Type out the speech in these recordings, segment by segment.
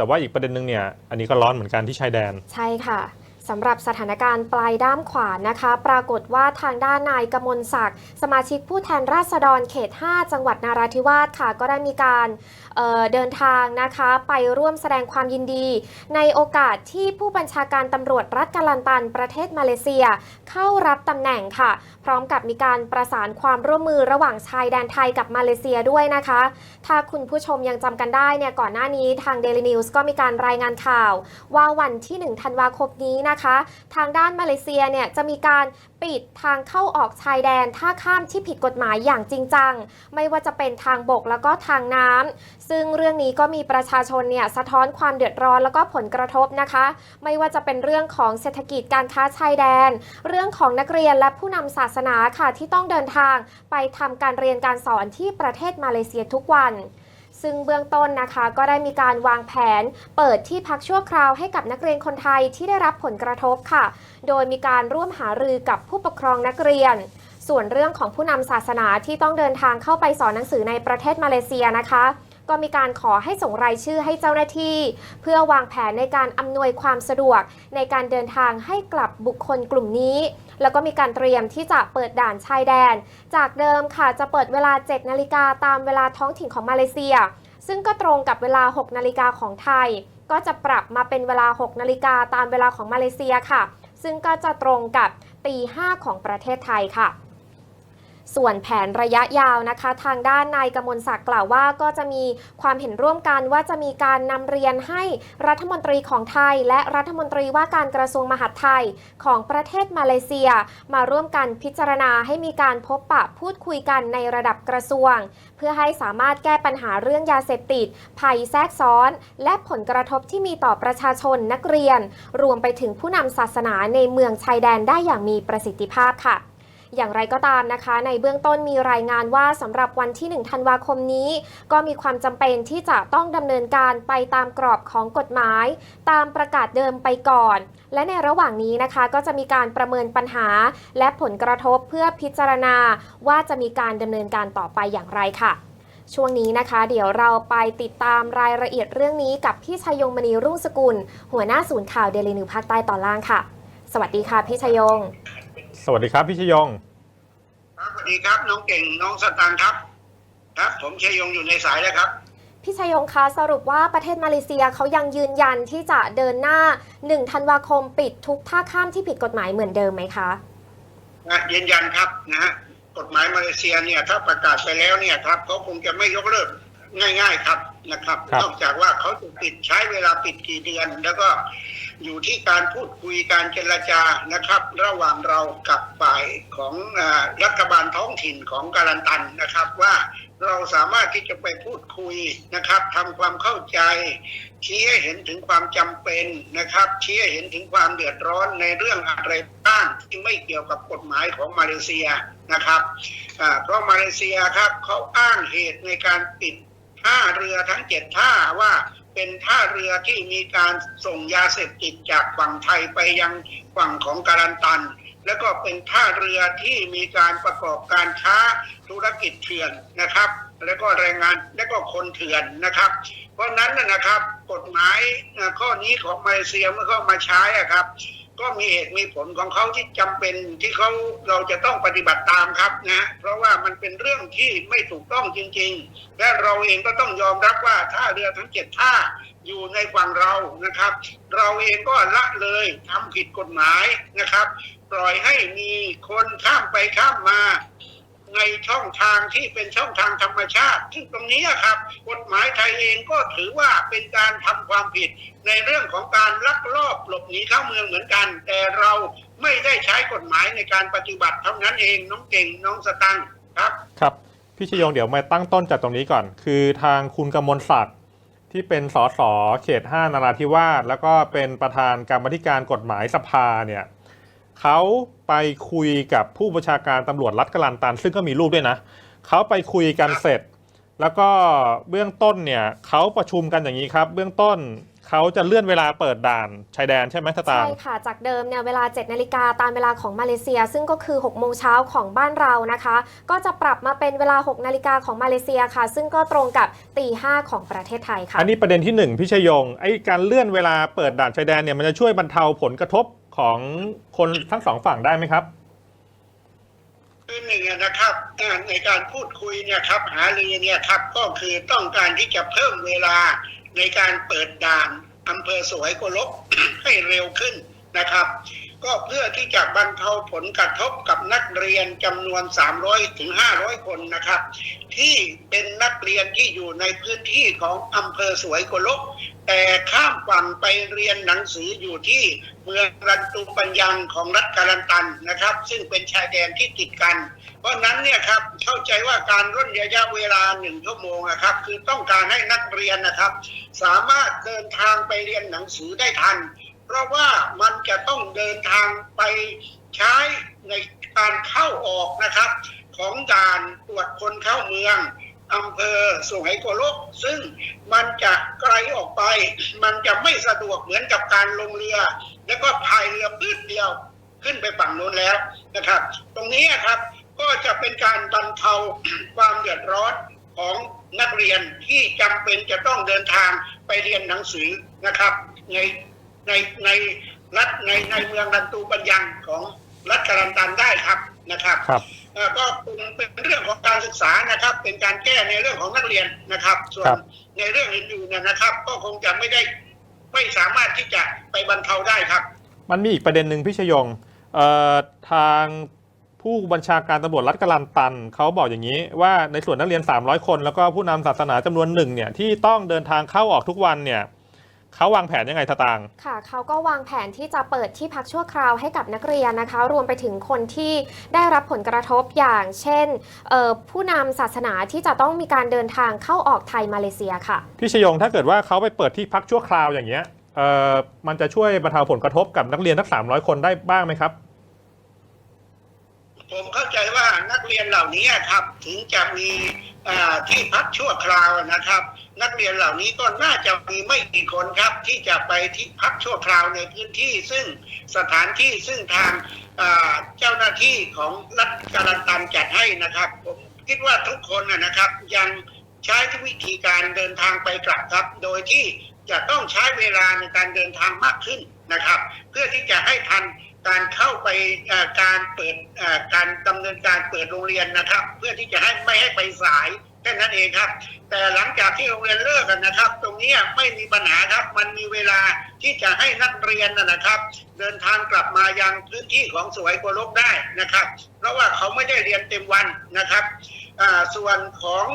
แต่ว่าอีกประเด็นหนึ่งเนี่ยอันนี้ก็ร้อนเหมือนกันที่ชายแดน ใช่ค่ะสำหรับสถานการณ์ปลายด้ามขวานนะคะ ปรากฏว่าทางด้านนายกมลศักดิ์สมาชิกผู้แทนราษฎรเขต 5 จังหวัดนาราธิวาสค่ะ ก็ได้มีการเเดินทางนะคะ ไปร่วมแสดงความยินดี ในโอกาสที่ผู้บัญชาการตำรวจรัฐกาลันตันประเทศมาเลเซีย เข้ารับตำแหน่งค่ะ พร้อมกับมีการประสานความร่วมมือระหว่างชายแดนไทยกับมาเลเซียด้วยนะคะ ถ้าคุณผู้ชมยังจำกันได้เนี่ยก่อนหน้านี้ทาง Daily News ก็มีการรายงานข่าว ว่าวันที่ 1 ธันวาคมนี้นะคะ ทางด้านมาเลเซียเนี่ยจะมีการปิดทางเข้าออกชายแดนท่าข้ามที่ผิดกฎหมายอย่างจริงจัง ไม่ว่าจะเป็นทางบกแล้วก็ทางน้ำ ซึ่งเรื่องนี้ก็มีประชาชนเนี่ยสะท้อนความเดือดร้อนแล้วก็ผลกระทบนะคะ ไม่ว่าจะเป็นเรื่องของเศรษฐกิจการค้าชายแดน เรื่องของนักเรียนและผู้นำศาสนาค่ะที่ต้องเดินทางไปทำการเรียนการสอนที่ประเทศมาเลเซียทุกวันซึ่งเบื้องต้นนะคะก็ได้มีการวางแผน เปิดที่พักชั่วคราวให้กับนักเรียนคนไทยที่ได้รับผลกระทบค่ะ โดยมีการร่วมหารือกับผู้ปกครองนักเรียน ส่วนเรื่องของผู้นำศาสนาที่ต้องเดินทางเข้าไปสอนหนังสือในประเทศมาเลเซียนะคะ ก็มีการขอให้ส่งรายชื่อให้เจ้าหน้าที่ เพื่อวางแผนในการอำนวยความสะดวก ในการเดินทางให้กลับบุคคลกลุ่มนี้ แล้วก็มีการเตรียมที่จะเปิดด่านชายแดน จากเดิมค่ะจะเปิดเวลา 7 นาฬิกาตามเวลาท้องถิ่นของมาเลเซีย ซึ่งก็ตรงกับเวลา 6 นาฬิกาของไทย ก็จะปรับมาเป็นเวลา 6 นาฬิกาตามเวลาของมาเลเซียค่ะ ซึ่งก็จะตรงกับตี 5 ของประเทศไทยค่ะ ส่วนแผนระยะยาวนะคะ ทางด้านนายกมลศักดิ์กล่าวว่าก็จะมีความเห็นร่วมกันว่าจะมีการนำเรียนให้รัฐมนตรีของไทย และรัฐมนตรีว่าการกระทรวงมหาดไทยของประเทศมาเลเซีย มาร่วมกันพิจารณาให้มีการพบปะพูดคุยกันในระดับกระทรวง เพื่อให้สามารถแก้ปัญหาเรื่องยาเสพติด ภัยแทรกซ้อน และผลกระทบที่มีต่อประชาชนนักเรียน รวมไปถึงผู้นำศาสนาในเมืองชายแดนได้อย่างมีประสิทธิภาพค่ะ อย่างไรก็ตามนะคะ ในเบื้องต้นมีรายงานว่าสำหรับวันที่ 1 ธันวาคมนี้ ก็มีความจำเป็นที่จะต้องดำเนินการไปตามกรอบของกฎหมาย ตามประกาศเดิมไปก่อน และในระหว่างนี้นะคะ ก็จะมีการประเมินปัญหา และผลกระทบเพื่อพิจารณา ว่าจะมีการดำเนินการต่อไปอย่างไรค่ะช่วงนี้นะคะ เดี๋ยวเราไปติดตามรายละเอียดเรื่องนี้กับพี่ชยงมณีรุ่งสกุล หัวหน้าศูนย์ข่าวเดลินิวภาคใต้ตอนล่างค่ะ สวัสดีค่ะพี่ชยง สวัสดีครับพี่ชยงครับสวัสดีครับน้องเก่งน้องสตางค์ครับ ครับ ผมชัยยงอยู่ในสายแล้วครับพี่ชยงคะสรุปว่าประเทศมาเลเซียเขายังยืนยันที่จะเดินหน้า1ธันวาคมปิดทุกท่าข้ามที่ผิดกฎหมายเหมือนเดิมไหมคะนะยืนยันครับนะฮะกฎหมายมาเลเซียเนี่ยถ้าประกาศไปแล้วเนี่ยครับเขาคงจะไม่ยกเลิกง่าย ๆ ครับนะครับครับนอกจากว่าเขาจะปิดใช้เวลาปิดกี่เดือนแล้วก็ อยู่ที่การพูดคุยการเจรจานะครับ ระหว่างเรากับฝ่ายของรัฐบาลท้องถิ่นของการันตันนะครับว่าเราสามารถที่จะไปพูดคุยนะครับทำความเข้าใจ ชี้ให้เห็นถึงความจำเป็นนะครับ ชี้ให้เห็นถึงความเดือดร้อนในเรื่องอะไรบ้างที่ไม่เกี่ยวกับกฎหมายของมาเลเซียนะครับเพราะมาเลเซียครับเขาอ้างเหตุในการปิดท่าเรือทั้งเจ็ดท่าว่า เป็นท่าเรือที่มีการส่งยาเสพติดจากฝั่งไทยไปยังฝั่งของการันตัน แล้วก็เป็นท่าเรือที่มีการประกอบการค้าธุรกิจเถื่อนนะครับ แล้วก็แรงงานและก็คนเถื่อนนะครับ เพราะนั้นนะครับกฎหมายข้อนี้ของมาเลเซียเมื่อเข้ามาใช้อะครับ ก็มีเหตุมีผลของเขาที่จำเป็นที่เขาเราจะต้องปฏิบัติตามครับนะ เพราะว่ามันเป็นเรื่องที่ไม่ถูกต้องจริง ๆ และเราเองก็ต้องยอมรับว่าท่าเรือทั้งเจ็ดท่าอยู่ในฝั่งเรานะครับ เราเองก็ละเลยทำผิดกฎหมายนะครับ ปล่อยให้มีคนข้ามไปข้ามมา ในช่องทางที่เป็นช่องทางธรรมชาติ ซึ่งตรงนี้ครับ กฎหมายไทยเองก็ถือว่าเป็นการทำความผิด ในเรื่องของการลักลอบหลบหนีเข้าเมืองเหมือนกัน แต่เราไม่ได้ใช้กฎหมายในการปฏิบัติเท่านั้นเองน้องเก่งน้องสตังครับครับพี่ชยงเดี๋ยวมาตั้งต้นจากตรงนี้ก่อน คือทางคุณกมลศักดิ์ที่เป็นสสเขต5นาราธิวาสแล้วก็เป็นประธานกรรมธิการกฎหมายสภาเนี่ย เขาไปคุยกับผู้บัญชาการตำรวจรัฐกลันตัน ซึ่งก็มีรูปด้วยนะเขาไปคุยกันเสร็จ แล้วก็เบื้องต้นเนี่ยเขาประชุมกันอย่างนี้ครับ เบื้องต้นเขาจะเลื่อนเวลาเปิดด่านชายแดนใช่ไหมสตางใช่ค์ค่ะ จากเดิมเนี่ยเวลา 7 นาฬิกาตามเวลาของมาเลเซีย ซึ่งก็คือ 6 โมงเช้าของบ้านเรานะคะ ก็จะปรับมาเป็นเวลา 6 นาฬิกาของมาเลเซียค่ะ ซึ่งก็ตรงกับตีห้าของประเทศไทยค่ะ อันนี้ประเด็นที่หนึ่งพี่ชยงไอ้การเลื่อนเวลาเปิดด่านชายแดนเนี่ยมันจะช่วยบรรเทาผลกระทบ ของคนทั้งสองฝั่งได้ไหมครับ คือหนึ่งนะครับในการพูดคุยเนี่ยครับ หารือเนี่ยครับก็คือต้องการที่จะเพิ่มเวลาในการเปิดด่านอำเภอสวยกลกให้เร็วขึ้นนะครับ ก็เพื่อที่จะบรรเทาผลกระทบกับนักเรียนจำนวน 300ถึง500 คนนะครับ ที่เป็นนักเรียนที่อยู่ในพื้นที่ของอำเภอสวยโกลก แต่ข้ามฝั่งไปเรียนหนังสืออยู่ที่เมืองรันตุปัญญังของรัฐกาลันตันนะครับ ซึ่งเป็นชายแดนที่ติดกัน เพราะฉะนั้นเนี่ยครับเข้าใจว่าการร่นระยะเวลาหนึ่งชั่วโมงนะครับ คือต้องการให้นักเรียนนะครับ สามารถเดินทางไปเรียนหนังสือได้ทัน เพราะว่ามันจะต้องเดินทางไปใช้ในการเข้าออกนะครับ ของด่านตรวจคนเข้าเมืองอำเภอสุไหงโกลก ซึ่งมันจะไกลออกไป มันจะไม่สะดวกเหมือนกับการลงเรือ แล้วก็พายเรือปื้ดเดียวขึ้นไปฝั่งโน้นแล้วนะครับ ตรงนี้ครับก็จะเป็นการบรรเทาความเดือดร้อนของนักเรียนที่จำเป็นจะต้องเดินทางไปเรียนหนังสือนะครับ ใน ในในรัฐในในเมืองรันตูปัญญังของรัฐกาลันตันได้ครับนะครับครับเอ่อก็เป็นเป็นเรื่องของการศึกษานะครับ เป็นการแก้ในเรื่องของนักเรียนนะครับ ส่วนครับในเรื่องอื่นๆเนยนะครับ ก็คงจะไม่ได้ไม่สามารถที่จะไปบรรเทาได้ครับ มันมีอีกประเด็นหนึ่งพี่ชยงเอ่อทางผู้บัญชาการตำรวจรัฐกาลันตันเขาบอกอย่างนี้ ว่าในส่วนนักเรียน 300 คน แล้วก็ผู้นำศาสนาจำนวนหนึ่งเนี่ยที่ต้องเดินทางเข้าออกทุกวันเนี่ย เขาวางแผนยังไงสตางค์ค่ะเขาก็วางแผนที่จะเปิดที่พักชั่วคราวให้กับนักเรียนนะคะ รวมไปถึงคนที่ได้รับผลกระทบอย่างเช่นเอ่อผู้นำศาสนาที่จะต้องมีการเดินทางเข้าออกไทยมาเลเซียค่ะ พี่ชยงถ้าเกิดว่าเขาไปเปิดที่พักชั่วคราวอย่างเงี้ยเอ่อมันจะช่วยบรรเทาผลกระทบกับนักเรียนทั้ง300 คนได้บ้างไหมครับผมเข้าใจว่านักเรียนเหล่านี้ครับถึงจะมีอ่า ที่พักชั่วคราวนะครับ นักเรียนเหล่านี้ก็น่าจะมีไม่กี่คนครับ ที่จะไปที่พักชั่วคราวในพื้นที่ ซึ่งสถานที่ซึ่งทางเจ้าหน้าที่ของรัฐการันตันจัดให้นะครับ ผมคิดว่าทุกคนนะครับยังใช้วิธีการเดินทางไปกลับครับ โดยที่จะต้องใช้เวลาในการเดินทางมากขึ้นนะครับ เพื่อที่จะให้ทัน การเข้าไปการเปิดการดำเนินการเปิดโรงเรียนนะครับ เพื่อที่จะให้ไม่ให้ไปสายแค่นั้นเองครับ แต่หลังจากที่โรงเรียนเลิกกันนะครับ ตรงนี้ไม่มีปัญหาครับ มันมีเวลาที่จะให้นักเรียนนะนะครับ เดินทางกลับมายังพื้นที่ของสวยโกลกได้นะครับ เพราะว่าเขาไม่ได้เรียนเต็มวันนะครับส่วนของ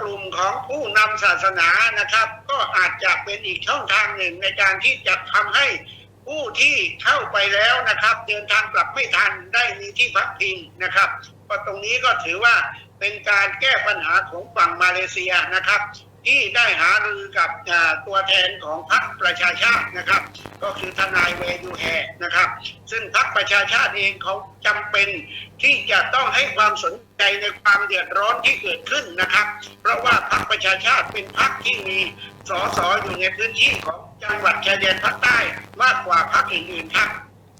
กลุ่มของผู้นำศาสนานะครับ ก็อาจจะเป็นอีกช่องทางหนึ่งในการที่จะทำให้ ผู้ที่เข้าไปแล้วนะครับ เดินทางกลับไม่ทันได้มีที่พักพิงนะครับก็ตรงนี้ก็ถือว่าเป็นการแก้ปัญหาของฝั่งมาเลเซียนะครับ ที่ได้หารือกับตัวแทนของพรรคประชาชาตินะครับ ก็คือทนายเวยูแฮนะครับ ซึ่งพรรคประชาชาติเองเขาจำเป็นที่จะต้องให้ความสนใจในความเดือดร้อนที่เกิดขึ้นนะครับ เพราะว่าพรรคประชาชาติเป็นพรรคที่มี สสอยู่ในพื้นที่ของจังหวัดชายแดนภาคใต้มากกว่าพรรคอื่นๆครับ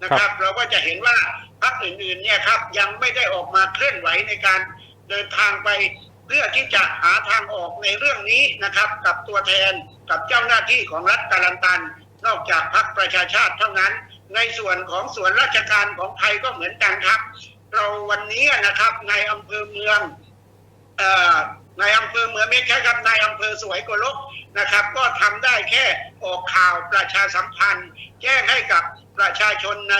นะครับ เราก็จะเห็นว่าพรรคอื่นๆเนี่ยครับยังไม่ได้ออกมาเคลื่อนไหวในการเดินทางไปเพื่อที่จะหาทางออกในเรื่องนี้นะครับ กับตัวแทนกับเจ้าหน้าที่ของรัฐการันตัน นอกจากพรรคประชาชาติเท่านั้น ในส่วนของส่วนราชการของไทยก็เหมือนกันครับ เราวันนี้นะครับในอำเภอเมือง เอ่อในอำเภอเมืองไม่ใช่ครับในอำเภอสวยกลกนะครับ ก็ทำได้แค่ออกข่าวประชาสัมพันธ์ แจ้งให้กับประชาชนใน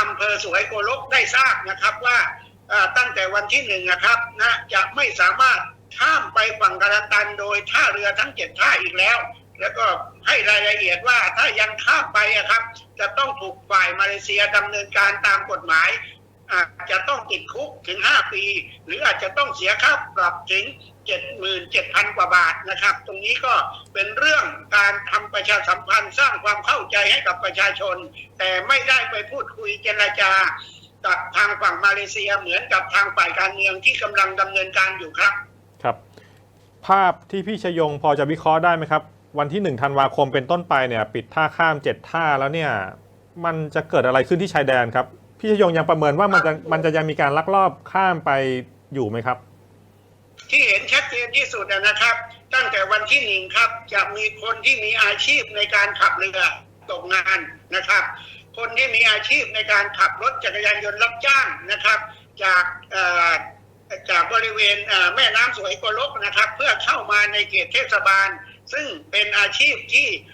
อำเภอสวยโกลกได้ทราบนะครับว่าตั้งแต่วันที่หนึ่งนะครับนะจะไม่สามารถข้ามไปฝั่งกาลตันโดยท่าเรือทั้งเจ็ดท่าอีกแล้ว แล้วก็ให้รายละเอียดว่าถ้ายังข้ามไปอะครับ จะต้องถูกฝ่ายมาเลเซียดำเนินการตามกฎหมาย อาจจะต้องติดคุกถึง5ปี หรืออาจจะต้องเสียค่าปรับถึง77,000กว่าบาทนะครับ ตรงนี้ก็เป็นเรื่องการทำประชาสัมพันธ์สร้างความเข้าใจให้กับประชาชน แต่ไม่ได้ไปพูดคุยเจรจากับทางฝั่งมาเลเซียเหมือนกับทางฝ่ายการเมืองที่กำลังดำเนินการอยู่ครับ ครับ ภาพที่พี่ชยงพอจะวิเคราะห์ได้ไหมครับ วันที่หนึ่งธันวาคมเป็นต้นไปเนี่ย ปิดท่าข้ามเจ็ดท่าแล้วเนี่ย มันจะเกิดอะไรขึ้นที่ชายแดนครับ พี่ชยงยังประเมินว่ามันจะมันจะยังมีการลักลอบข้ามไปอยู่ไหมครับ ที่เห็นชัดเจนที่สุดนะครับ ตั้งแต่วันที่หนึ่งครับ จะมีคนที่มีอาชีพในการขับเรือตกงานนะครับ คนที่มีอาชีพในการขับรถจักรยานยนต์รับจ้างนะครับ จากเอ่อจากบริเวณเอ่อแม่น้ำสวยโกลกนะครับ เพื่อเข้ามาในเขตเทศบาล ซึ่งเป็นอาชีพที่เอ่อ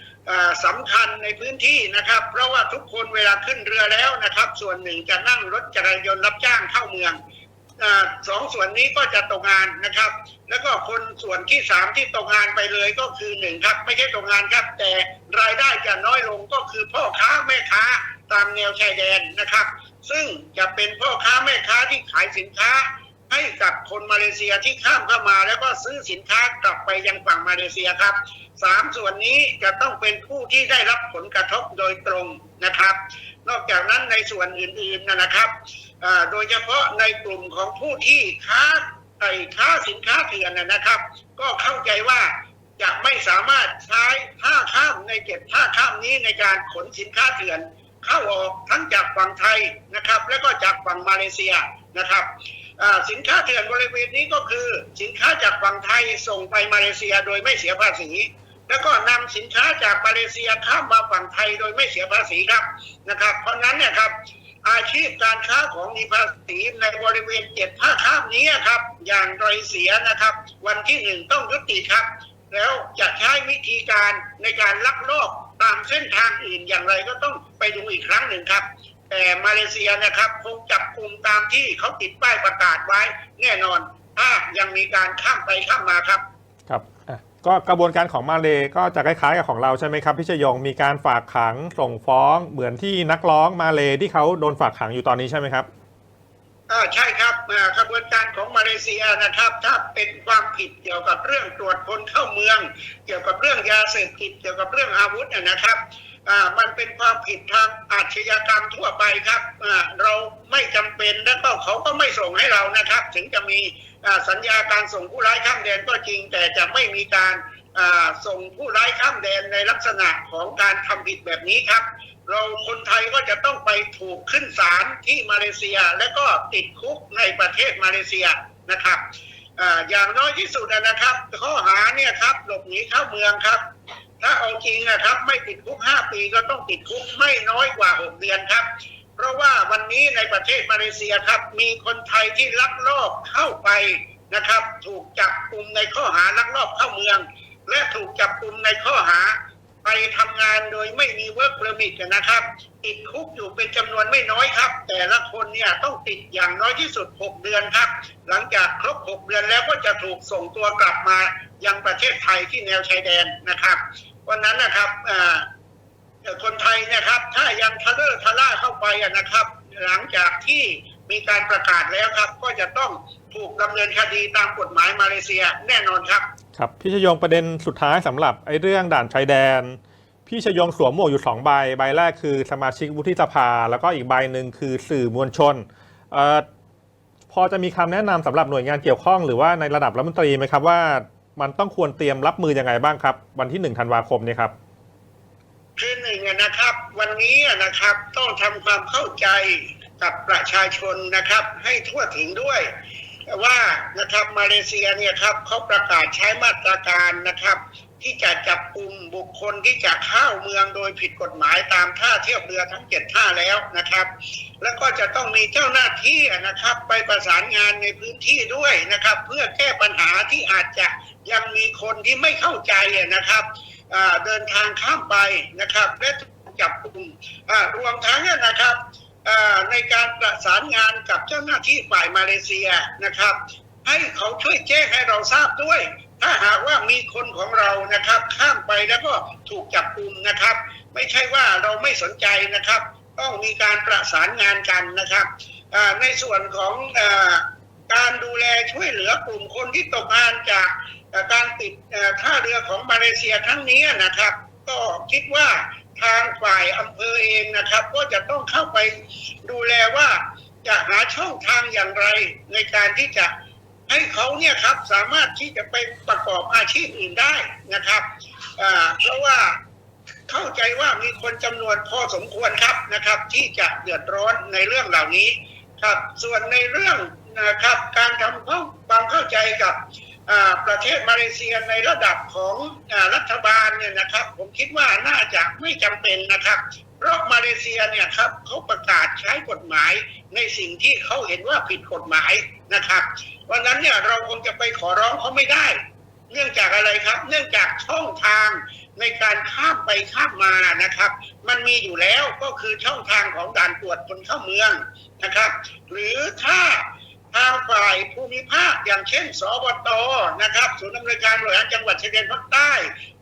สำคัญในพื้นที่นะครับ เพราะว่าทุกคนเวลาขึ้นเรือแล้วนะครับ ส่วนหนึ่งจะนั่งรถจักรยานยนต์รับจ้างเข้าเมืองอสองส่วนนี้ก็จะตกงานนะครับ แล้วก็คนส่วนที่สามที่ตกงานไปเลยก็คือหนึ่งครับ ไม่ใช่ตกงานครับ แต่รายได้จะน้อยลงก็คือพ่อค้าแม่ค้าตามแนวชายแดนนะครับ ซึ่งจะเป็นพ่อค้าแม่ค้าที่ขายสินค้า ให้กับคนมาเลเซียที่ข้ามเข้ามา แล้วก็ซื้อสินค้ากลับไปยังฝั่งมาเลเซียครับสามส่วนนี้จะต้องเป็นผู้ที่ได้รับผลกระทบโดยตรงนะครับ นอกจากนั้นในส่วนอื่นๆนะนะครับโดยเฉพาะในกลุ่มของผู้ที่ค้าไอ้ค้าสินค้าเถื่อนนะนะครับ ก็เข้าใจว่าจะไม่สามารถใช้ท่าข้ามในเจ็ดท่าข้ามนี้ในการขนสินค้าเถื่อน เข้าออกทั้งจากฝั่งไทยนะครับ และก็จากฝั่งมาเลเซียนะครับ สินค้าเถื่อนบริเวณนี้ก็คือสินค้าจากฝั่งไทยส่งไปมาเลเซียโดยไม่เสียภาษี แล้วก็นำสินค้าจากมาเลเซียข้ามมาฝั่งไทยโดยไม่เสียภาษีครับนะครับ เพราะนั้นเนี่ยครับอาชีพการค้าของมีภาษีในบริเวณเจ็ดท่าข้ามนี้ครับ อย่างไรเสียนะครับ วันที่หนึ่งต้องยุติครับ แล้วจะใช้วิธีการในการลักลอบตามเส้นทางอื่นอย่างไรก็ต้องไปดูอีกครั้งหนึ่งครับ แต่มาเลเซียนะครับคงจับกลุ่มตามที่เขาติดป้ายประกาศไว้ แน่นอนถ้ายังมีการข้ามไปข้ามมาครับ ครับอะก็กระบวนการของมาเลก็จะคล้ายๆกับของเราใช่ไหมครับพี่ชยงมีการฝากขังส่งฟ้องเหมือนที่นักร้องมาเลที่เขาโดนฝากขังอยู่ตอนนี้ใช่ไหมครับ อ่าใช่ครับอ่ากระบวนการของมาเลเซียนะครับ ถ้าเป็นความผิดเกี่ยวกับเรื่องตรวจคนเข้าเมือง เกี่ยวกับเรื่องยาเสพติดเกี่ยวกับเรื่องอาวุธนะนะครับอ่า มันเป็นความผิดทางอาชญากรรมทั่วไปครับเราไม่จำเป็นแล้วก็เขาก็ไม่ส่งให้เรานะครับ ถึงจะมีสัญญาการส่งผู้ร้ายข้ามแดนก็จริง แต่จะไม่มีการส่งผู้ร้ายข้ามแดนในลักษณะของการทำผิดแบบนี้ครับ เราคนไทยก็จะต้องไปถูกขึ้นศาลที่มาเลเซีย แล้วก็ติดคุกในประเทศมาเลเซียนะครับออย่างน้อยที่สุดนะครับ ข้อหาเนี่ยครับหลบหนีเข้าเมืองครับ ถ้าเอาจริงนะครับ ไม่ติดคุก5ปีก็ต้องติดคุกไม่น้อยกว่า6เดือนครับ เพราะว่าวันนี้ในประเทศมาเลเซียครับ มีคนไทยที่ลักลอบเข้าไปนะครับ ถูกจับกลุ่มในข้อหาลักลอบเข้าเมือง และถูกจับกลุ่มในข้อหาไปทำงานโดยไม่มีเวิร์กเพอร์มิทนะครับ ติดคุกอยู่เป็นจำนวนไม่น้อยครับ แต่ละคนเนี่ยต้องติดอย่างน้อยที่สุด 6 เดือนครับ หลังจากครบ 6 เดือนแล้วก็จะถูกส่งตัวกลับมายังประเทศไทยที่แนวชายแดนนะครับ วันนั้นนะครับคนไทยนะครับ ถ้ายังทะเลอะทะล่าเข้าไปนะครับ หลังจากที่มีการประกาศแล้วครับ ก็จะต้องถูกดำเนินคดีตามกฎหมายมาเลเซียแน่นอนครับครับพี่ชยงประเด็นสุดท้ายสำหรับไอ้เรื่องด่านชายแดน พี่ชยงสวมหมวกอยู่สองใบใบแรกคือสมาชิกวุฒิสภา แล้วก็อีกใบหนึ่งคือสื่อมวลชนออพอจะมีคำแนะนำสำหรับหน่วยงานเกี่ยวข้องหรือว่าในระดับรัฐมนตรีไหมครับว่า มันต้องควรเตรียมรับมือยังไงบ้างครับ วันที่หนึ่งธันวาคมนี้ครับคือหนึ่งอะนะครับ วันนี้อะนะครับต้องทำความเข้าใจกับประชาชนนะครับ ให้ทั่วถึงด้วย ว่านะครับมาเลเซียเนี่ยครับเขาประกาศใช้มาตรการนะครับ ที่จะจับกลุ่มบุคคลที่จะเข้าเมืองโดยผิดกฎหมายตามท่าเทียบเรือทั้งเจ็ดท่าแล้วนะครับ แล้วก็จะต้องมีเจ้าหน้าที่นะครับ ไปประสานงานในพื้นที่ด้วยนะครับ เพื่อแก้ปัญหาที่อาจจะยังมีคนที่ไม่เข้าใจนะครับเดินทางข้ามไปนะครับ และจับกลุ่มรวมทั้งนะครับในการประสานงานกับเจ้าหน้าที่ฝ่ายมาเลเซียนะครับ ให้เขาช่วยแจ้งให้เราทราบด้วย ถ้าหากว่ามีคนของเรานะครับ ข้ามไปแล้วก็ถูกจับกลุ่มนะครับ ไม่ใช่ว่าเราไม่สนใจนะครับ ต้องมีการประสานงานกันนะครับในส่วนของอการดูแลช่วยเหลือกลุ่มคนที่ตกงานจากการปิดท่าเรือของมาเลเซียครั้งนี้นะครับ ก็คิดว่าทางฝ่ายอำเภอเองนะครับ ก็จะต้องเข้าไปดูแลว่าจะหาช่องทางอย่างไรในการที่จะ ให้เขาเนี่ยครับสามารถที่จะไปประกอบอาชีพอื่นได้นะครับเพราะว่าเข้าใจว่ามีคนจำนวนพอสมควรครับนะครับ ที่จะเดือดร้อนในเรื่องเหล่านี้ครับ ส่วนในเรื่องนะครับการทำความเข้าใจกับประเทศมาเลเซียในระดับของอรัฐบาลเนี่ยนะครับ ผมคิดว่าน่าจะไม่จำเป็นนะครับ เพราะมาเลเซียเนี่ยครับเขาประกาศใช้กฎหมายในสิ่งที่เขาเห็นว่าผิดกฎหมาย นะครับวันนั้นเนี่ยเราคงจะไปขอร้องเขาไม่ได้ เนื่องจากอะไรครับ เนื่องจากช่องทางในการข้ามไปข้ามมานะครับ มันมีอยู่แล้วก็คือช่องทางของด่านตรวจคนเข้าเมืองนะครับ หรือถ้าทางฝ่ายภูมิภาคอย่างเช่น สบตนะครับศูนย์อำนวยการบริหารจังหวัดชายแดนภาคใต้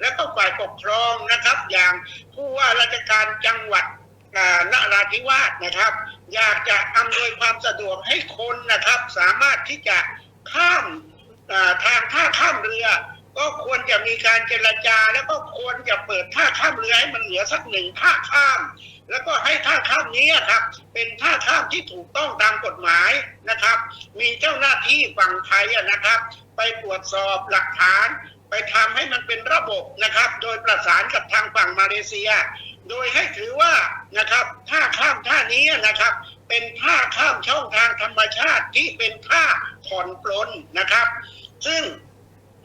และก็ฝ่ายปกครองนะครับ อย่างผู้ว่าราชการจังหวัดนราธิวาสนะครับ อยากจะอำนวยความสะดวกให้คนนะครับ สามารถที่จะข้ามทางท่าข้ามเรือ ก็ควรจะมีการเจรจา แล้วก็ควรจะเปิดท่าข้ามเรือให้มันเหลือสักหนึ่งท่าข้าม แล้วก็ให้ท่าข้ามนี้ครับ เป็นท่าข้ามที่ถูกต้องตามกฎหมายนะครับ มีเจ้าหน้าที่ฝั่งไทยนะครับ ไปตรวจสอบหลักฐาน ไปทำให้มันเป็นระบบนะครับ โดยประสานกับทางฝั่งมาเลเซีย โดยให้ถือว่านะครับท่าข้ามท่านี้นะครับ เป็นท่าข้ามช่องทางธรรมชาติที่เป็นท่าผ่อนปลนนะครับ ซึ่ง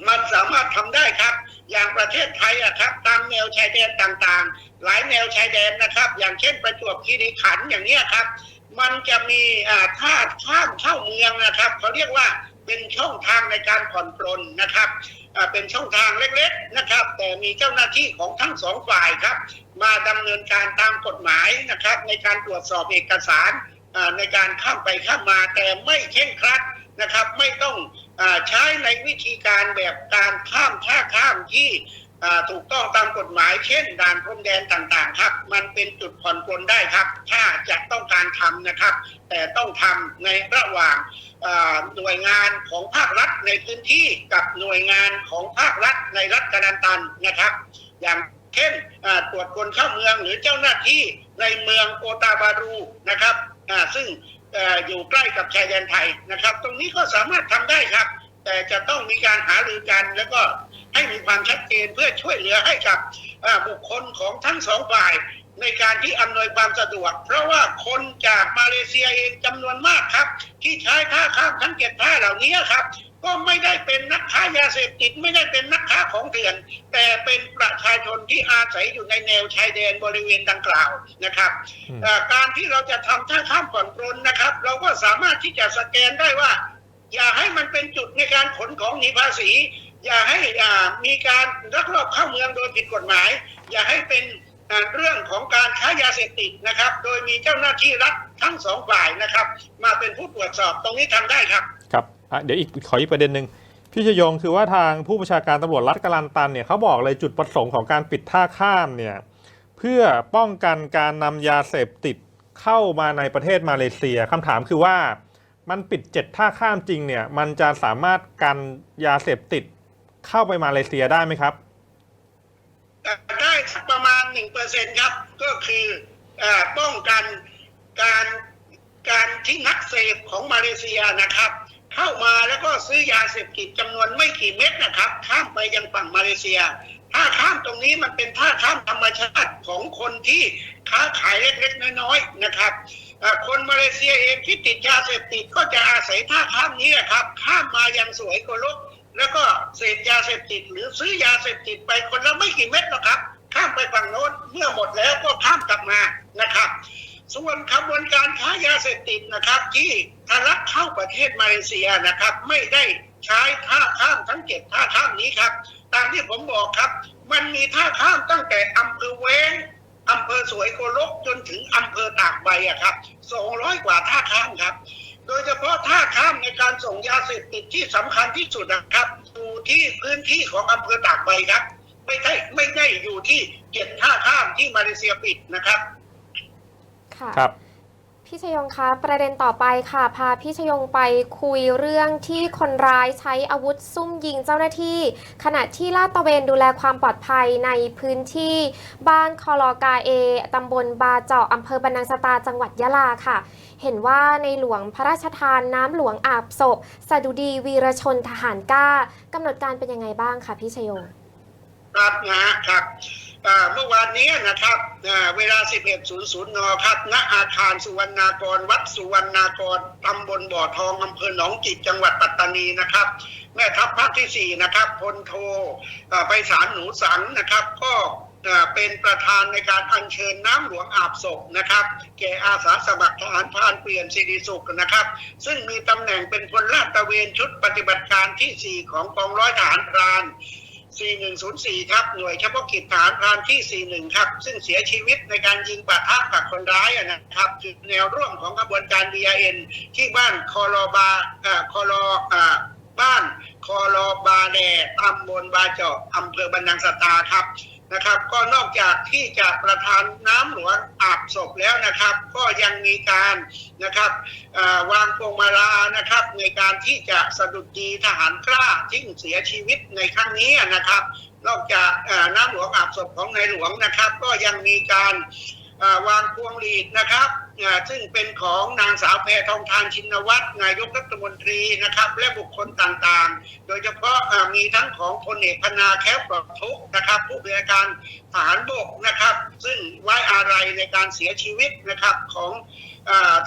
มันสามารถทำได้ครับ อย่างประเทศไทยอะครับ ตามแนวชายแดนต่างๆ หลายแนวชายแดนนะครับ อย่างเช่นประจวบคีรีขันธ์อย่างเนี้ยครับ มันจะมีอ่าท่าข้ามเข้าเมืองนะครับเขาเรียกว่าเป็นช่องทางในการผ่อนปลนนะครับ เป็นช่องทางเล็กๆนะครับ แต่มีเจ้าหน้าที่ของทั้งสองฝ่ายครับ มาดำเนินการตามกฎหมายนะครับ ในการตรวจสอบเอกสารในการข้ามไปข้ามมาแต่ไม่เข่งครัดนะครับ ไม่ต้องอใช้ในวิธีการแบบการข้ามท่าข้ามที่ถูกต้องตามกฎหมายเช่นด่านพรมแดนต่างๆ ครับ มันเป็นจุดผ่อนปลนได้ครับ ถ้าจะต้องการทำนะครับ แต่ต้องทำในระหว่าง หน่วยงานของภาครัฐในพื้นที่กับหน่วยงานของภาครัฐในรัฐกานันตันนะครับ อย่างเช่นตรวจคนเข้าเมืองหรือเจ้าหน้าที่ในเมืองโอตาบารูนะครับซึ่งออยู่ใกล้กับชายแดนไทยนะครับ ตรงนี้ก็สามารถทำได้ครับ แต่จะต้องมีการหารือกันแล้วก็ให้มีความชัดเจนเพื่อช่วยเหลือให้กับบุคคลของทั้งสองฝ่าย ในการที่อำนวยความสะดวก เพราะว่าคนจากมาเลเซียเองจำนวนมากครับ ที่ใช้ท่าข้ามทั้งเจ็ดท่าเหล่านี้ครับ ก็ไม่ได้เป็นนักค้ายาเสพติดไม่ได้เป็นนักค้าของเถื่อน แต่เป็นประชาชนที่อาศัยอยู่ในแนวชายแดนบริเวณดังกล่าวนะครับอืมเอ่อการที่เราจะทำท่าข้ามผ่อนปลนนะครับ เราก็สามารถที่จะสแกนได้ว่า อย่าให้มันเป็นจุดในการขนของหนีภาษี อย่าให้อ่ามีการลักลอบเข้าเมืองโดยผิดกฎหมาย อย่าให้เป็นอ่า เรื่องของการค้ายาเสพติดนะครับ โดยมีเจ้าหน้าที่รัฐทั้งสองฝ่ายนะครับ มาเป็นผู้ตรวจสอบตรงนี้ทำได้ครับครับเดี๋ยวอีกขออีกประเด็นหนึ่งพี่ชยงคือว่าทางผู้บัญชาการตำรวจรัฐกาลันตันเนี่ยเขาบอกเลยจุดประสงค์ของการปิดท่าข้ามเนี่ยเพื่อป้องกันการนำยาเสพติดเข้ามาในประเทศมาเลเซียคำถามคือว่ามันปิดเจ็ดท่าข้ามจริงเนี่ยมันจะสามารถกันยาเสพติดเข้าไปมาเลเซียได้ไหมครับ ประมาณหนึ่งเปอร์เซ็นครับ ก็คืออป้องกันการการที่นักเสพของมาเลเซียนะครับ เข้ามาแล้วก็ซื้อยาเสพติดจำนวนไม่กี่เม็ดนะครับ ข้ามไปยังฝั่งมาเลเซียท่าข้ามตรงนี้มันเป็นท่าข้ามธรรมชาติของคนที่ค้าขายเล็กๆน้อยๆนะครับคนมาเลเซียเองที่ติดยาเสพติดก็จะอาศัยท่าข้ามนี้แหละครับ ข้ามมายังสวยโกลกแล้วก็เสพยาเสพติด หรือซื้อยาเสพติดไปคนละไม่กี่เม็ดหรอกครับ ข้ามไปฝั่งโน้นเมื่อหมดแล้วก็ข้ามกลับมานะครับ ส่วนขบวนการค้ายาเสพติดนะครับ ที่ทะลักเข้าประเทศมาเลเซียนะครับ ไม่ได้ใช้ท่าข้ามทั้งเจ็ดท่าข้ามนี้ครับ ตามที่ผมบอกครับ มันมีท่าข้ามตั้งแต่อำเภอเวงอำเภอสวยโกลกจนถึงอำเภอตากใบอะครับ 200 กว่าท่าข้ามครับ โดยเฉพาะท่าข้ามในการส่งยาเสพติดที่สำคัญที่สุดนะครับอยู่ที่พื้นที่ของอำเภอตากใบครับ ไม่ใช่ไม่ได้อยู่ที่เจ็ดท่าข้ามที่มาเลเซียปิดนะครับ ค่ะครับ พี่ชยงคะประเด็นต่อไปค่ะ พาพี่ชยงไปคุยเรื่องที่คนร้ายใช้อาวุธซุ่มยิงเจ้าหน้าที่ ขณะที่ลาดตระเวนดูแลความปลอดภัยในพื้นที่บ้านคอลอกาเอตำบลบาเจาะอำเภอบรรนังสตาจังหวัดยะลาค่ะเห็นว่าในหลวงพระราชทานน้ำหลวงอาบศพสดุดีวีรชนทหารกล้ากำหนดการเป็นยังไงบ้างคะพี่ชยง ครับนะฮะครับเมื่อวานนี้นะครับเวลา 11.00 น ครับ ณ อาคารสุวรรณากร วัดสุวรรณากร ตำบลบ่อทอง อำเภอหนองจิกจังหวัดปัตตานีนะครับ แม่ทัพภาคที่ 4 นะครับ พลโทไปสารหนูสังนะครับ ก็เป็นประธานในการอัญเชิญน้ำหลวงอาบศพนะครับ แก่อาสาสมัครทหารพานเปลี่ยนสิริสุขนะครับ ซึ่งมีตำแหน่งเป็นพลลาดตระเวนชุดปฏิบัติการที่ 4 ของกองร้อยทหารพราน 4104 ครับ หน่วยเฉพาะกิจฐานพรานที่ 41 ครับ ซึ่งเสียชีวิตในการยิงปะทะกับคนร้ายนะครับคือแนวร่วมของกระบวนการ BIN ที่บ้านคอรอบาอคอรอบ้านคอรอบาแดตำบลบาเจาะอำเภอบันนังสตาครับ นะครับ ก็นอกจากที่จะประทานน้ำหลวงอาบศพแล้วนะครับ ก็ยังมีการนะครับวางพวงมาลานะครับในการที่จะสะดุดดีทหารกล้าที่เสียชีวิตในครั้งนี้นะครับ นอกจากน้ำหลวงอาบศพของนายหลวงนะครับ ก็ยังมีการวางพวงหลีดนะครับ ซึ่งเป็นของนางสาวแพทองทานชินวัตรนายกรัฐมนตรีนะครับ และบุคคลต่างๆ โดยเฉพาะมีทั้งของพลเอกพนาแคปปลอดทุกนะครับ ผู้บริการทหารบกนะครับ ซึ่งไว้อาลัยในการเสียชีวิตนะครับของ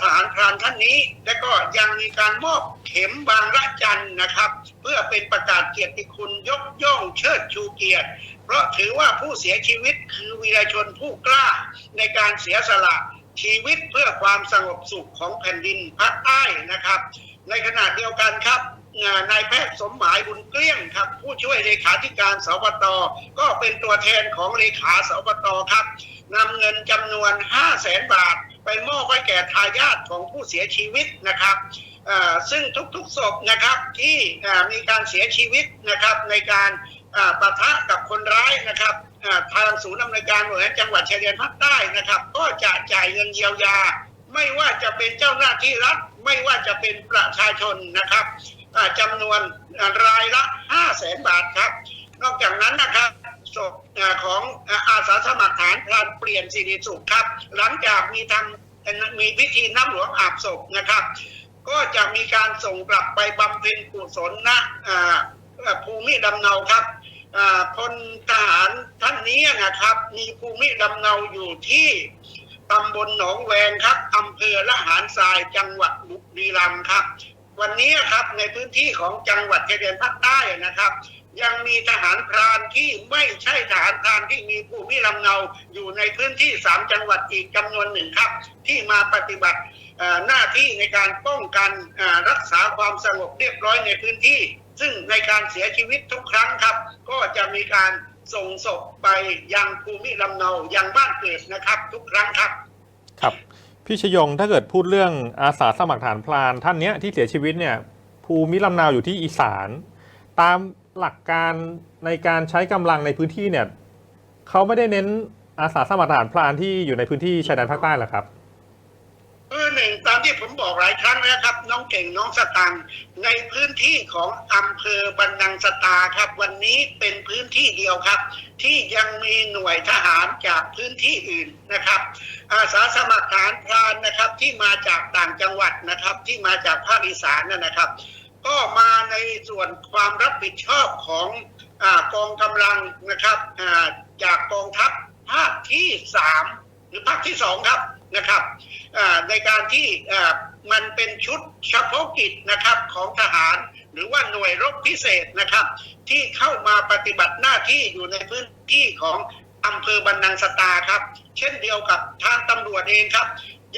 ทหารพรานท่านนี้ และก็ยังมีการมอบเข็มบางระจันนะครับ เพื่อเป็นประกาศเกียรติคุณยกย่องเชิดชูเกียรติ เพราะถือว่าผู้เสียชีวิตคือวีรชนผู้กล้าในการเสียสละ ชีวิตเพื่อความสงบสุขของแผ่นดินภาคใต้นะครับ ในขณะเดียวกันครับนายแพทย์สมหมายบุญเกลี้ยงครับ ผู้ช่วยเลขาธิการสบตก็เป็นตัวแทนของเลขาสบตครับนำเงินจำนวน5 0 0แสนบาท ไปมอบให้แก่ทายาทของผู้เสียชีวิตนะครับซึ่งทุกๆศพนะครับที่มีการเสียชีวิตนะครับในการอ่าปะทะกับคนร้ายนะครับ ทางศูนย์อำนวยการบริหาจังหวัดชายแดนภาคใต้นะครับ ก็จะจ่ายเงินเยียวยา ไม่ว่าจะเป็นเจ้าหน้าที่รัฐ ไม่ว่าจะเป็นประชาชนนะครับอ่าจำนวนรายละ 5 0 0แสนบาทครับ นอกจากนั้นนะครับศพของอาสาสมัครฐานพรานเปลี่ยนสิริสุขครับ หลังจากมีทำมีพิธีน้ำหลวงอาบศพนะครับ ก็จะมีการส่งกลับไปบำเพ็ญกุศลณอ่าอ่าภูมิลำเนาครับ พลทหารท่านนี้นะครับ มีภูมิลำเนาอยู่ที่ตำบลหนองแวงครับอำเภอละหารทรายจังหวัดบุรีรัมย์ครับ วันนี้ครับในพื้นที่ของจังหวัดชายแดนภาคใต้นะครับ ยังมีทหารพรานที่ไม่ใช่ทหารพรานที่มีภูมิลำเนาอยู่ในพื้นที่สามจังหวัดอีกจำนวนหนึ่งครับ ที่มาปฏิบัติหน้าที่ในการป้องกันรักษาความสงบเรียบร้อยในพื้นที่ ซึ่งในการเสียชีวิตทุกครั้งครับ ก็จะมีการส่งศพไปยังภูมิลำเนายังบ้านเกิดนะครับ ทุกครั้งครับ ครับ พี่ชยงถ้าเกิดพูดเรื่องอาสาสมัครฐานพรานท่านเนี้ยที่เสียชีวิตเนี่ยภูมิลำเนาอยู่ที่อีสาน ตามหลักการในการใช้กำลังในพื้นที่เนี่ยเขาไม่ได้เน้นอาสาสมัครฐานพรานที่อยู่ในพื้นที่ชายแดนภาคใต้หรอครับ เออหนึ่งตามที่ผมบอกหลายครั้งแล้วครับ น้องเก่งน้องสตังในพื้นที่ของอำเภอบันนังสตาครับ วันนี้เป็นพื้นที่เดียวครับ ที่ยังมีหน่วยทหารจากพื้นที่อื่นนะครับ อาสาสมัครทหารพรานนะครับที่มาจากต่างจังหวัดนะครับ ที่มาจากภาคอีสานนะนะครับ ก็มาในส่วนความรับผิดชอบของอกองกำลังนะครับจากกองทัพภาคที่สามหรือภาคที่สองครับ นะครับในการที่มันเป็นชุดเฉพาะกิจนะครับของทหารหรือว่าหน่วยรบพิเศษนะครับ ที่เข้ามาปฏิบัติหน้าที่อยู่ในพื้นที่ของอำเภอบันนังสตาครับ เช่นเดียวกับทางตำรวจเองครับ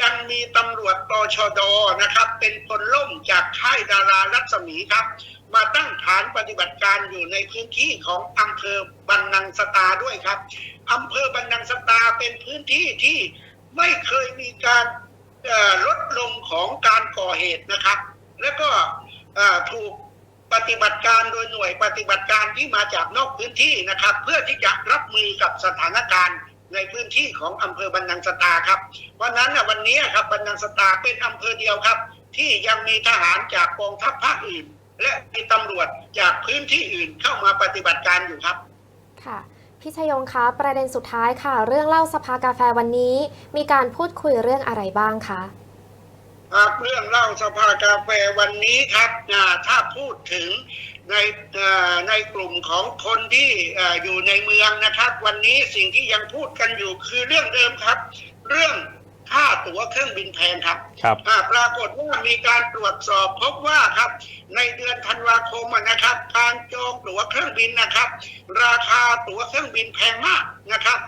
ยังมีตำรวจตชดนะครับ เป็นคนล่มจากค่ายดารารัศมีครับ มาตั้งฐานปฏิบัติการอยู่ในพื้นที่ของอำเภอบันนังสตาด้วยครับอำเภอบันนังสตาเป็นพื้นที่ที่ ไม่เคยมีการลดลงของการก่อเหตุนะครับ แล้วก็ถูกปฏิบัติการโดยหน่วยปฏิบัติการที่มาจากนอกพื้นที่นะครับ เพื่อที่จะรับมือกับสถานการณ์ในพื้นที่ของอำเภอบันนังสตาครับเพราะนั้นวันนี้ครับบันนังสตาเป็นอำเภอเดียวครับ ที่ยังมีทหารจากกองทัพภาคอื่น และมีตำรวจจากพื้นที่อื่นเข้ามาปฏิบัติการอยู่ครับ ค่ะ พี่ชยงคะประเด็นสุดท้ายค่ะ เรื่องเล่าสภากาแฟวันนี้ มีการพูดคุยเรื่องอะไรบ้างคะครับเรื่องเล่าสภากาแฟวันนี้ครับถ้าพูดถึงในในกลุ่มของคนที่อยู่ในเมืองนะครับ วันนี้สิ่งที่ยังพูดกันอยู่คือเรื่องเดิมครับ เรื่อง ค่าตั๋วเครื่องบินแพงครับครับอ่าปรากฏว่ามีการตรวจสอบพบว่าครับ ในเดือนธันวาคมอะนะครับ การจองตั๋วเครื่องบินนะครับ ราคาตั๋วเครื่องบินแพงมากนะครับ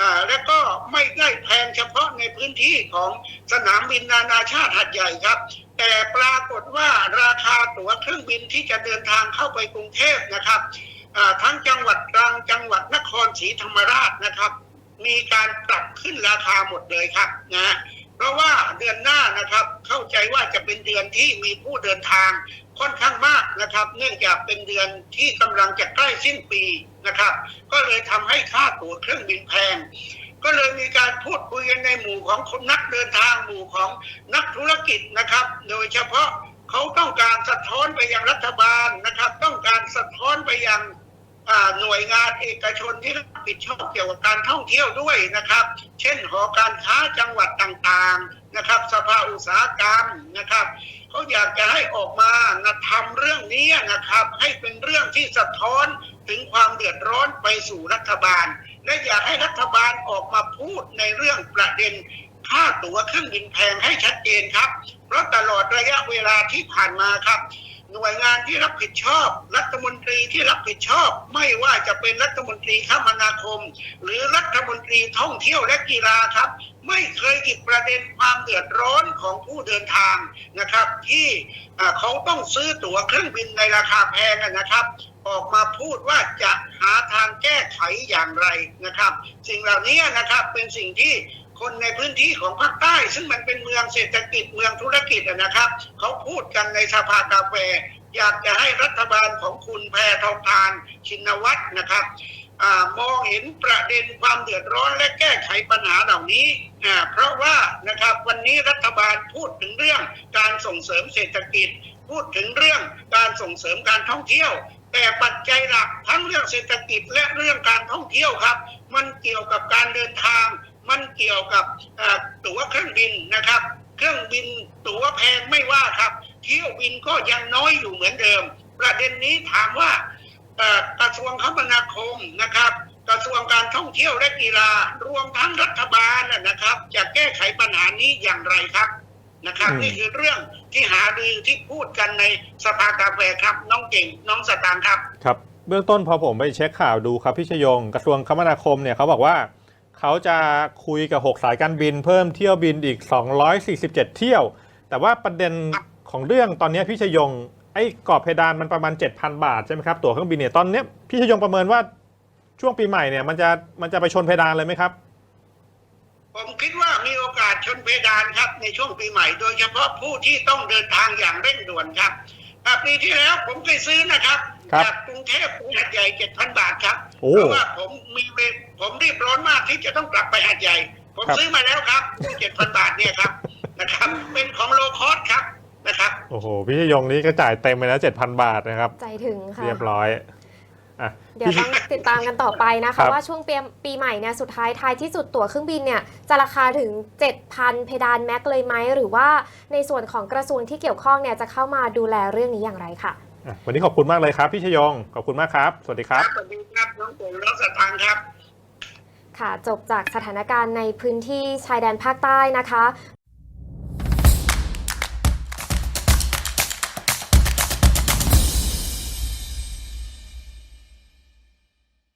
อ่าและก็ไม่ได้แพงเฉพาะในพื้นที่ของสนามบินนานาชาติหัดใหญ่ครับ แต่ปรากฏว่าราคาตั๋วเครื่องบินที่จะเดินทางเข้าไปกรุงเทพนะครับอ่าทั้งจังหวัดตรังจังหวัดนครศรีธรรมราชนะครับ มีการปรับขึ้นราคาหมดเลยครับนะเพราะว่าเดือนหน้านะครับ เข้าใจว่าจะเป็นเดือนที่มีผู้เดินทางค่อนข้างมากนะครับ เนื่องจากเป็นเดือนที่กำลังจะใกล้สิ้นปีนะครับ ก็เลยทำให้ค่าตั๋วเครื่องบินแพงก็เลยมีการพูดคุยกันในหมู่ของคนนักเดินทางหมู่ของนักธุรกิจนะครับ โดยเฉพาะเขาต้องการสะท้อนไปยังรัฐบาลนะครับ ต้องการสะท้อนไปยัง หน่วยงานเอกชนที่รับผิดชอบเกี่ยวกับการท่องเที่ยวด้วยนะครับ เช่นหอการค้าจังหวัดต่างๆนะครับ สภาอุตสาหกรรมนะครับเขาอยากจะให้ออกมานะทำเรื่องนี้นะครับ ให้เป็นเรื่องที่สะท้อนถึงความเดือดร้อนไปสู่รัฐบาล และอยากให้รัฐบาลออกมาพูดในเรื่องประเด็นค่าตั๋วเครื่องบินแพงให้ชัดเจนครับ เพราะตลอดระยะเวลาที่ผ่านมาครับ หน่วยงานที่รับผิดชอบ รัฐมนตรีที่รับผิดชอบ ไม่ว่าจะเป็นรัฐมนตรีคมนาคม หรือรัฐมนตรีท่องเที่ยวและกีฬาครับ ไม่เคยหยิบประเด็นความเดือดร้อนของผู้เดินทางนะครับ ที่เขาต้องซื้อตั๋วเครื่องบินในราคาแพงนะครับออกมาพูดว่าจะหาทางแก้ไขอย่างไรนะครับ สิ่งเหล่านี้นะครับเป็นสิ่งที่ คนในพื้นที่ของภาคใต้ ซึ่งมันเป็นเมืองเศรษฐกิจเมืองธุรกิจอะนะครับเขาพูดกันในสภากาแฟ อยากจะให้รัฐบาลของคุณแพทองทานชินวัตรนะครับอมองเห็นประเด็นความเดือดร้อนและแก้ไขปัญหาเหล่านี้เพราะว่านะครับวันนี้รัฐบาลพูดถึงเรื่องการส่งเสริมเศรษฐกิจ พูดถึงเรื่องการส่งเสริมการท่องเที่ยว แต่ปัจจัยหลักทั้งเรื่องเศรษฐกิจและเรื่องการท่องเที่ยวครับ มันเกี่ยวกับการเดินทาง มันเกี่ยวกับเอ่อตั๋วเครื่องบินนะครับ เครื่องบินตั๋วแพงไม่ว่าครับ เที่ยวบินก็ยังน้อยอยู่เหมือนเดิม ประเด็นนี้ถามว่าเอ่อกระทรวงคมนาคมนะครับ กระทรวงการท่องเที่ยวและกีฬารวมทั้งรัฐบาลนะนะครับ จะแก้ไขปัญหานี้อย่างไรครับนะครับอืมนี่คือเรื่องที่หารือที่พูดกันในสภากาแฟครับน้องเก่งน้องสตางค์ครับครับ เบื้องต้นพอผมไปเช็คข่าวดูครับพี่ชยงกระทรวงคมนาคมเนี่ยเขาบอกว่า เขาจะคุยกับ 6 สายการบิน เพิ่มเที่ยวบินอีก 247 เที่ยว แต่ว่าประเด็นของเรื่องตอนนี้พี่ชยงไอ้กรอบเพดานมันประมาณ 7,000 บาทใช่ไหมครับตั๋วเครื่องบินเนี่ยตอนนี้พี่ชยงประเมินว่าช่วงปีใหม่เนี่ยมันจะมันจะไปชนเพดานเลยไหมครับ ผมคิดว่ามีโอกาสชนเพดานครับในช่วงปีใหม่ โดยเฉพาะผู้ที่ต้องเดินทางอย่างเร่งด่วนครับ ปีที่แล้วผมเคยซื้อนะครับครับจากกรุงเทพไปหัดใหญ่เจ็ดพันบาทครับโอ้เพราะว่าผมมีเวลผมรีบร้อนมากที่จะต้องกลับไปหัดใหญ่ ผมครับซื้อมาแล้วครับเจ็ดพันบาทเนี่ยครับนะครับ เป็นของโลคอสครับนะครับ โอ้โหพี่ชยงนี่ก็จ่ายเต็มไปแล้ว7,000 บาทนะครับ ใจถึงค่ะ เรียบร้อย อะ เดี๋ยวต้องติดตามกันต่อไปนะครัคะบว่าช่วงปีปีใหม่เนี่ยสุดท้ายท้ายที่สุดตั๋วเครื่องบินเนี่ยจะราคาถึง 7,000 เพดานแม็กเลยไหม หรือว่าในส่วนของกระทรวงที่เกี่ยวข้องเนี่ยจะเข้ามาดูแลเรื่องนี้อย่างไรค่ะ อะวันนี้ขอบคุณมากเลยครับพี่ชยง ขอบคุณมากครับ สวัสดีครับ สวัสดีครับน้องโป่งน้องสตางค์ครับ ค่ะ จบจากสถานการณ์ในพื้นที่ชายแดนภาคใต้นะคะ